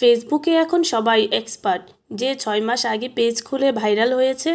ফেসবুকে এখন সবাই এক্সপার্ট যে ছয় মাস আগে পেজ খুলে ভাইরাল হয়েছে,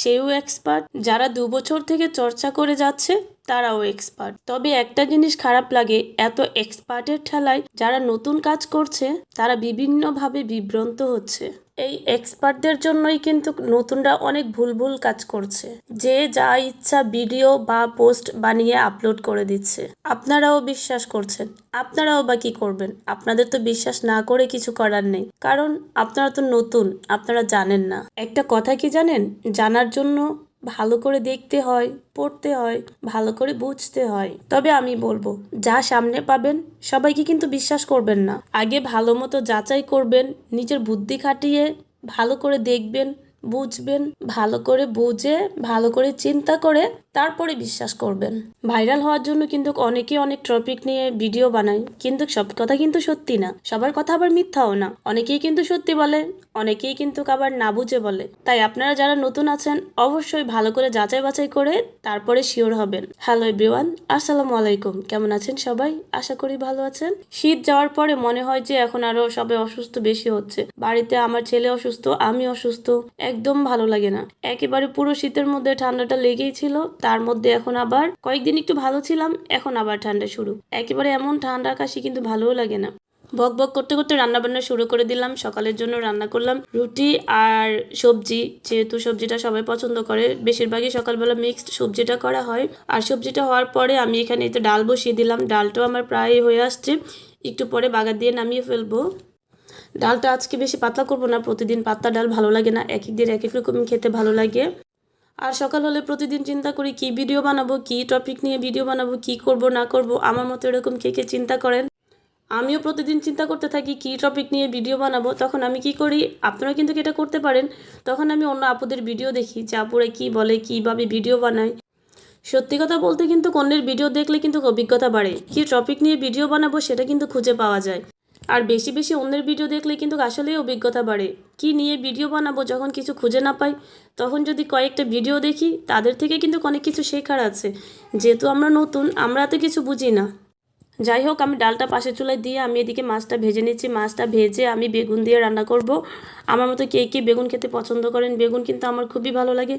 সেও এক্সপার্ট যারা দু বছর থেকে চর্চা করে যাচ্ছে, তারাও এক্সপার্ট তবে একটা জিনিস খারাপ লাগে, এত এক্সপার্টের ঠেলায় যারা নতুন কাজ করছে, তারা বিভিন্নভাবে বিভ্রান্ত হচ্ছে। এই এক্সপার্টদের জন্যই কিন্তু নতুনরা অনেক ভুল ভুল কাজ করছে। যে যা ইচ্ছা ভিডিও বা পোস্ট বানিয়ে আপলোড করে দিচ্ছে। আপনারাও বিশ্বাস করছেন। আপনারাও বা কি করবেন? আপনাদের তো বিশ্বাস না করে কিছু করার নেই। কারণ আপনারা তো নতুন, আপনারা জানেন না। একটা কথা কি জানেন? জানার জন্য ভালো করে দেখতে হয়, পড়তে হয়, ভালো করে বুঝতে হয়। তবে আমি বলব, যা সামনে পাবেন, সবাইকে কিন্তু বিশ্বাস করবেন না। আগে ভালো মতো যাচাই করবেন, নিজের বুদ্ধি খাটিয়ে ভালো করে দেখবেন, বুঝবেন, ভালো করে বুঝে, ভালো করে চিন্তা করে তারপরে বিশ্বাস করবেন। ভাইরাল হওয়ার জন্য কিন্তু অনেকেই অনেক টপিক নিয়ে ভিডিও বানায়, কিন্তু সব কথা কিন্তু সত্যি না। সবার কথা আবার মিথ্যাও না। অনেকেই কিন্তু সত্যি বলে, অনেকেই কিন্তু আবার না বুঝে বলে। তাই আপনারা যারা নতুন আছেন, অবশ্যই ভালো করে যাচাই বাছাই করে তারপরে শিওর হবেন। হ্যালো এভরিওয়ান আসসালামু আলাইকুম। কেমন আছেন সবাই? আশা করি ভালো আছেন। শীত যাওয়ার পরে মনে হয় যে এখন আরও সবাই অসুস্থ বেশি হচ্ছে। বাড়িতে আমার ছেলে অসুস্থ, আমি অসুস্থ, একদম ভালো লাগে না। একেবারে পুরো শীতের মধ্যে ঠান্ডাটা লেগেই ছিল। তার মধ্যে এখন আবার কয়েকদিন একটু ভালো ছিলাম, এখন আবার ঠান্ডা শুরু। একেবারে এমন ঠান্ডা কাশি কিন্তু ভালোও লাগে না। বক বক করতে করতে রান্না বান্না শুরু করে দিলাম, সকালের জন্য রান্না করলাম রুটি আর সবজি। যেহেতু সবজিটা সবাই পছন্দ করে, বেশিরভাগই সকালবেলা মিক্সড সবজিটা করা হয়। আর সবজিটা হওয়ার পরে আমি এখানে এতে ডাল বসিয়ে দিলাম। ডালটাও আমার প্রায় হয়ে আসছে। একটু পরে বাগার দিয়ে নামিয়ে ফেলব। ডালটা আজকে বেশি পাতলা করব না, প্রতিদিন পাতলা ডাল ভালো লাগে না। এক এক দিন এক এক রকম খেতে ভালো লাগে। আর সকাল হলে প্রতিদিন চিন্তা করি কি ভিডিও বানাবো, কি টপিক নিয়ে ভিডিও বানাবো, কি করব, না করব, আমার মতো এরকম কে কে চিন্তা করেন? আমিও প্রতিদিন চিন্তা করতে থাকি কি টপিক নিয়ে ভিডিও বানাবো, তখন আমি কি করি? আপনারা কিন্তু এটা করতে পারেন। তখন আমি অন্য আপুদের ভিডিও দেখি যে আপুরা কী বলে, কীভাবে ভিডিও বানায়। সত্যি কথা বলতে কিন্তু অন্যের ভিডিও দেখলে কিন্তু অভিজ্ঞতা বাড়ে। কি টপিক নিয়ে ভিডিও বানাবো সেটা কিন্তু খুঁজে পাওয়া যায়। আর বেশি বেশি অন্যের ভিডিও দেখলে কিন্তু আসলেই অভিজ্ঞতা বাড়ে। কি নিয়ে ভিডিও বানাবো যখন কিছু খুঁজে না পাই, তখন যদি কয়েকটা ভিডিও দেখি, তাদের থেকে কিন্তু অনেক কিছু শেখার আছে। যেহেতু আমরা নতুন, আমরা তো কিছু বুঝি না। যাই হোক, আমি ডালটা পাশে চুলায় দিয়ে আমি এদিকে মাছটা ভেজে নিচ্ছি। মাছটা ভেজে আমি বেগুন দিয়ে রান্না করব। আমার মতো কে কে বেগুন খেতে পছন্দ করেন, বেগুন কিন্তু আমার খুবই ভালো লাগে।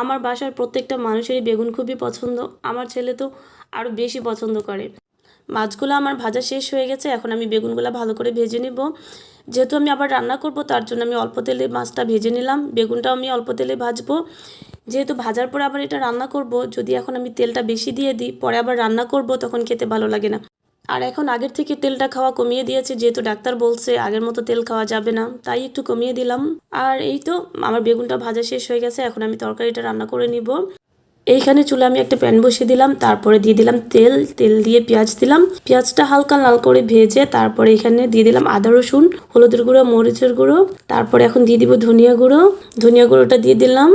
আমার বাসার প্রত্যেকটা মানুষেরই বেগুন খুবই পছন্দ। আমার ছেলে তো আরও বেশি পছন্দ করে। মাছগুলো আমার ভাজা শেষ হয়ে গেছে, এখন আমি বেগুনগুলো ভালো করে ভেজে নিব। যেহেতু আমি আবার রান্না করব, তার জন্য আমি অল্প তেলে মাছটা ভেজে নিলাম। বেগুনটাও আমি অল্প তেলে ভাজবো। যেহেতু ভাজার পরে আবার এটা রান্না করব, যদি এখন আমি তেলটা বেশি দিয়ে দিই, পরে আবার রান্না করব, তখন খেতে ভালো লাগে না। আর এখন আগের থেকে তেলটা খাওয়া কমিয়ে দিয়েছে, যেহেতু ডাক্তার বলছে আগের মতো তেল খাওয়া যাবে না, তাই একটু কমিয়ে দিলাম। আর এই তো, আমার বেগুনটা ভাজা শেষ হয়ে গেছে, এখন আমি তরকারিটা রান্না করে নিব। এইখানে চুলে আমি একটা প্যান বসিয়ে দিলাম, তারপরে দিয়ে দিলাম তেল তেল দিয়ে পেঁয়াজ দিলাম। পেঁয়াজটা হালকা লাল করে ভেজে তারপরে এখানে দিয়ে দিলাম আদা, রসুন, হলুদের গুঁড়ো, মরিচের গুঁড়ো, তারপরে এখন দিয়ে দিব ধনিয়া গুঁড়ো। ধনিয়া গুঁড়োটা দিয়ে দিলাম,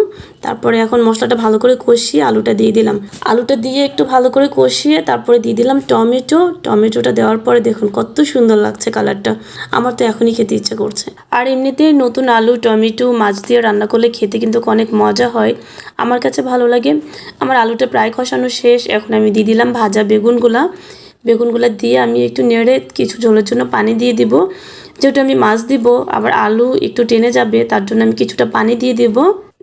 তারপরে এখন মশলাটা ভালো করে কষিয়ে আলুটা দিয়ে দিলাম। আলুটা দিয়ে একটু ভালো করে কষিয়ে তারপরে দিয়ে দিলাম টমেটো। টমেটোটা দেওয়ার পরে দেখুন কত সুন্দর লাগছে কালারটা, আমার তো এখনই খেতে ইচ্ছে করছে। আর এমনিতেই নতুন আলু, টমেটো, মাছ দিয়ে রান্না করলে খেতে কিন্তু অনেক মজা হয়, আমার কাছে ভালো লাগে। আমার আলুটা প্রায় কষানো শেষ। এখন আমি দিয়ে দিলাম ভাজা বেগুনগুলা। বেগুনগুলো দিয়ে আমি একটু নেড়ে কিছু জলের জন্য পানি দিয়ে দিব। যেহেতু আমি মাছ দিব, আবার আলু একটু টেনে যাবে, তার জন্য আমি কিছুটা পানি দিয়ে দিব।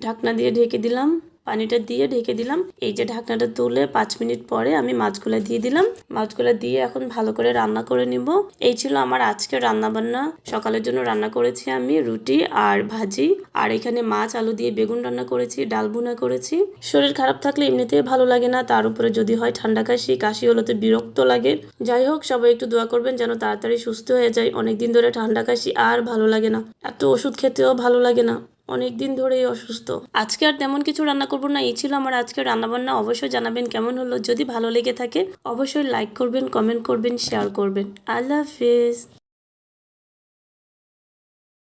ঢাকনা দিয়ে ঢেকে দিলাম। পানিটা দিয়ে ঢেকে দিলাম। এই যে ঢাকনাটা তুলে পাঁচ মিনিট পরে আমি মাছগুলো দিয়ে দিলাম। মাছগুলো দিয়ে এখন ভালো করে রান্না করে নিব। এই ছিল আমার আজকের রান্না বান্না সকালের জন্য রান্না করেছি আমি রুটি আর ভাজি। আর এখানে মাছ, আলু দিয়ে বেগুন রান্না করেছি, ডাল বুনা করেছি। শরীর খারাপ থাকলে এমনিতেই ভালো লাগে না। তার উপরে যদি হয় ঠান্ডা কাশি কাশি হলে তো বিরক্ত লাগে। যাই হোক, সবাই একটু দোয়া করবেন যেন তাড়াতাড়ি সুস্থ হয়ে যায়। অনেকদিন ধরে ঠান্ডা কাশি আর ভালো লাগে না। এত ওষুধ খেতেও ভালো লাগে না। অনেক দিন ধরেই অসুস্থ। আজকে আর তেমন কিছু রান্না করব না, এই ছিল আমার আজকে রান্নাবান্না। অবশ্যই জানাবেন কেমন হলো, যদি ভালো লেগে থাকে, অবশ্যই লাইক করবেন কমেন্ট করবেন শেয়ার করবেন। আল্লাহ হাফিজ।